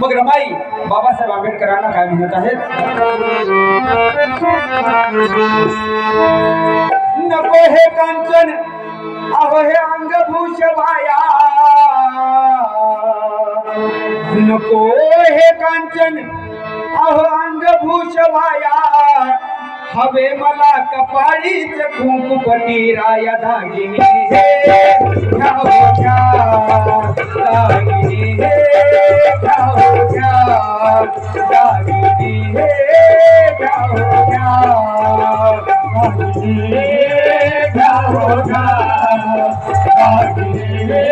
मग रमाई बाबासाहेब आंबेडकरांना काय म्हणत आहेत? नको हे कांचन अहो हे अंगभूष वाया. नको हे कांचन अहो अंगभूष भाया हवे मला कपाळीच कुंकुपती राया धागिनी हे घ्याव घ्या दागिनी हे घ्याव घ्या दागिनी हे घ्याव घ्या दागिनी हे घ्याव घ्या दागिनी हे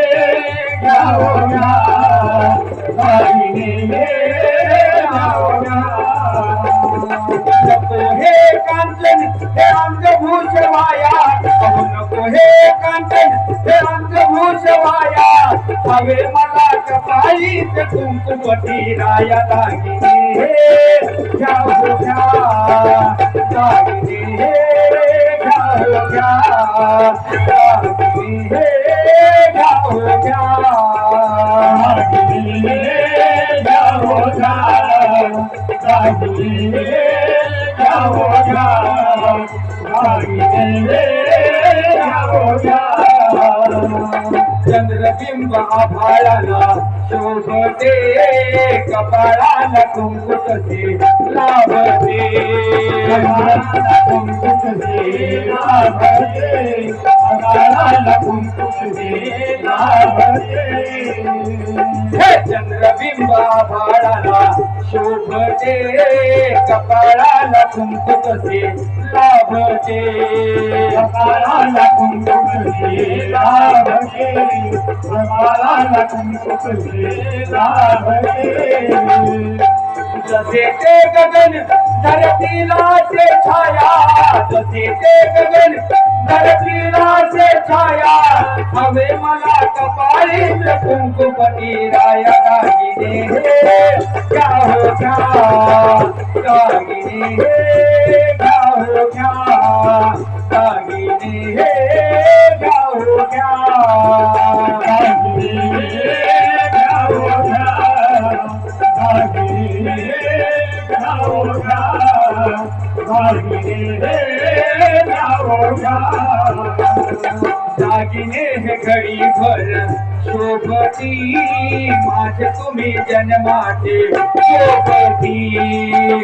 घ्याव घ्या कांचन हे अंगभूष वाया अहो नको हे कांचन हे अंगभूष वाया हवे मला कपाई ते कुंकुमती राया दागिनी हे घ्याव घ्या दागिनी हे घ्याव घ्या दागिनी हे घ्याव घ्या दागिनी हे घ्याव चंद्रबिंब आभाळाला शोभते कपाळाला कुंकुटते लाभते कपाळाला कुंकुटते लाभते. कपाळाला कुंकुटते शोभते कपाळाला कुंकुटते लाभते कपाळाला लाभते कपाळाला लाभते जसे ते गगन धरतीला से छाया जसे ते गगन धरतीला से छाया हवे मला कपाळी कुंकुपती राया दागिने हे क्या हो क्या दागिने हे क्या हो क्या दागिने हे घडी भर शोभती माझ तुम्ही जन्माचे शोभती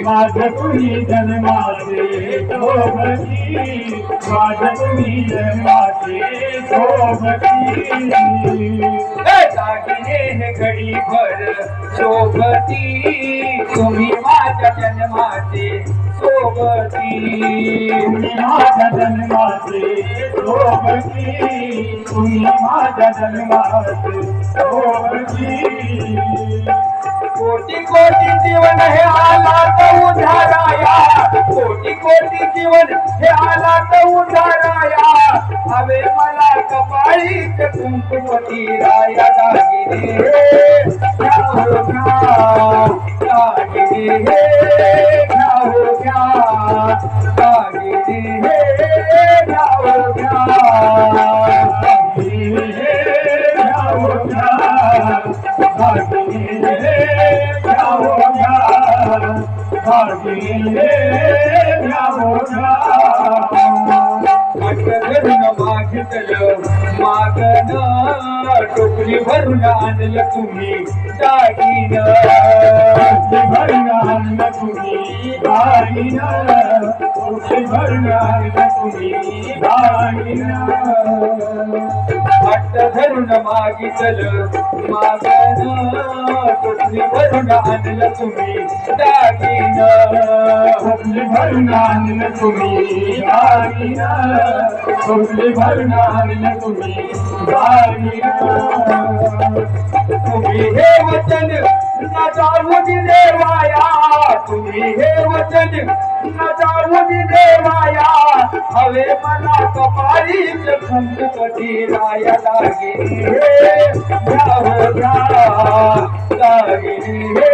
माझ तुम्ही जन्माचे शोभती माझ तुम्ही जन्माचे शोभती. हे दागिने हे घडी भर शोभती. तुम्ही माझ्या जन्माचे सोबती तुम्ही माझ्या जन्माचे सोबती तुम्ही माझ्या जन्माचे सोबती कोटी कोटी जीवन हे आला तर उधाराया. कोटी कोटी जीवन हे आला तर उधाराया. हवे मला कपाळीत कुंकुमती राया दागिनी हे. घ्या हो. हे घ्या हो. हे घ्या मागितलं मागण टोपली भरून आणलं तुम्ही दागिन भरून आणलं तुम्ही दागिन टोपली भरून आणलं तुम्ही दागिन धरून मागितलं मागण टोपली भरून आणलं तुम्ही दागिन टोपली तुम्ही दागिन टोपली तुम्ही तुम्ही हे वचन न देवाया तुम्ही हे वचन न देवाया हवे मला कपाळीत कुंकुपती राया लागे हे घ्या हे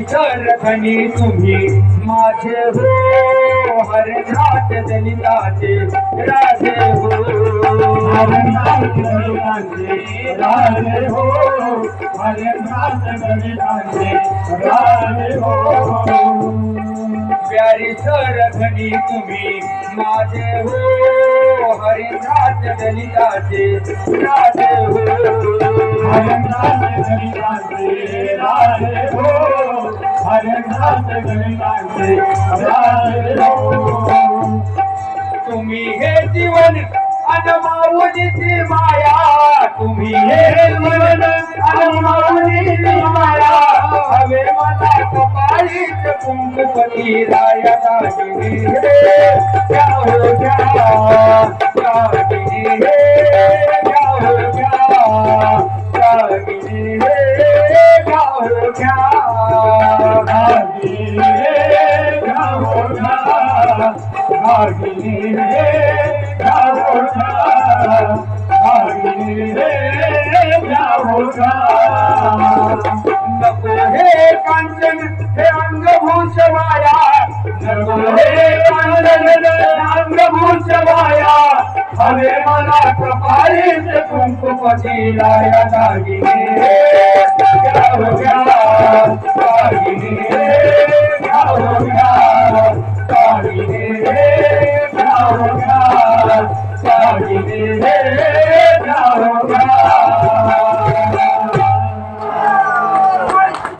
प्यारी तुम्ही माझे हो. हरनाथ दलिताचे राजे हो. हरनाथ दलिताचे राजे हो. हरनाथ दलिताचे राजे हो. प्यारी सरखणी तुम्ही माझे हो. हरिनाथ दलिताचे राजे हो. हरनाथ दलिताचे राधे दलिताचे राधे हो. तुम्ही हे जीवन अनमाऊलीची माया तुम्ही हे जीवन अनमाऊलीची माया. हवे मला कपाळीत कुंकपती राया दागिनी हे. घ्या हो घ्या दागिनी हे. नको हे कांचन हे अंगभूष वाया नको हे कांचन अंगभूष वाया हवे मला कुंकुपती लाया दागिने दागिने